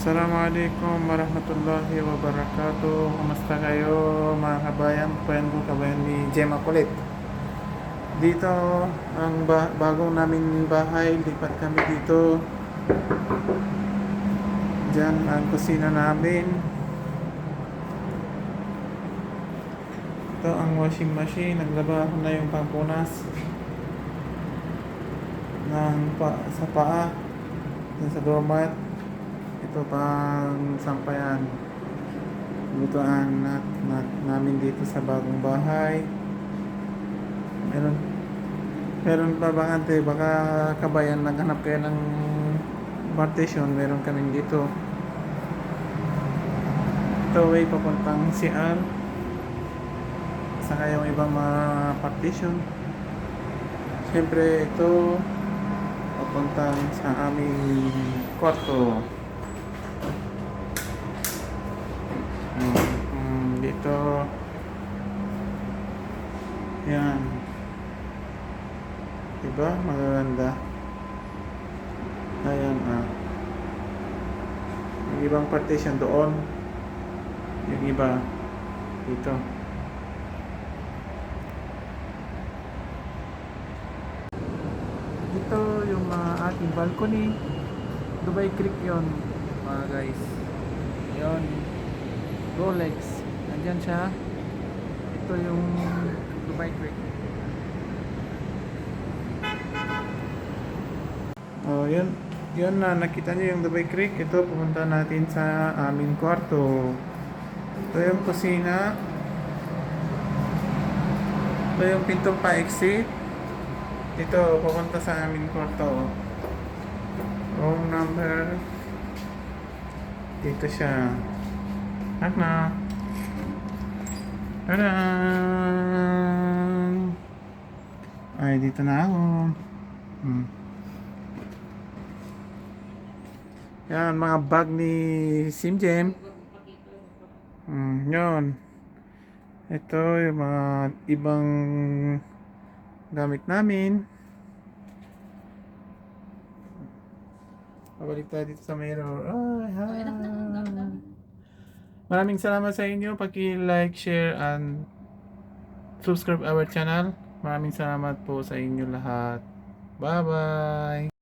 Assalamualaikum warahmatullahi wabarakatuh. Kumusta kayo mga kabayan? Kabayan ko, kabayan ni Gemma Kulit Dito ang ba- bagong namin bahay Lipat kami dito. Diyan ang kusina namin. Ito ang washing machine Naglaba ko na yung pampunas ng pa, sa paa sa doormat ito pang sampayan. Lutuan na, na, namin dito sa bagong bahay. Meron meron pa ba ante? Baka kabayan naghanap kayo ng partition meron kami dito. Ito way papuntang CR saka yung ibang mga partition. Siyempre ito papuntang sa aming kwarto yan. Diba? Magaganda. Ayan ah. Yung ibang partition doon. Yung iba. Dito. Ito yung mga ating balcony. Dubai Creek yon mga guys. Yon Rolex. Nandyan siya. Ito yung Dubai Creek oh yun yun na nakita niyo yung Dubai Creek. Ito pumunta natin sa aming kwarto. Ito yung kusina. Ito yung pintong pa-exit ito pupunta sa aming kwarto. Room number dito siya. Knock knock Tadaan! Ay, dito na ako. Hmm. Yan, mga bag ni Simjem. Hmm, yun. Ito yung mga ibang gamit namin. Pabalik tayo dito sa mirror. Ay, hi. Maraming salamat sa inyo. Paki-like, share, and subscribe our channel. Maraming salamat po sa inyo lahat. Bye-bye!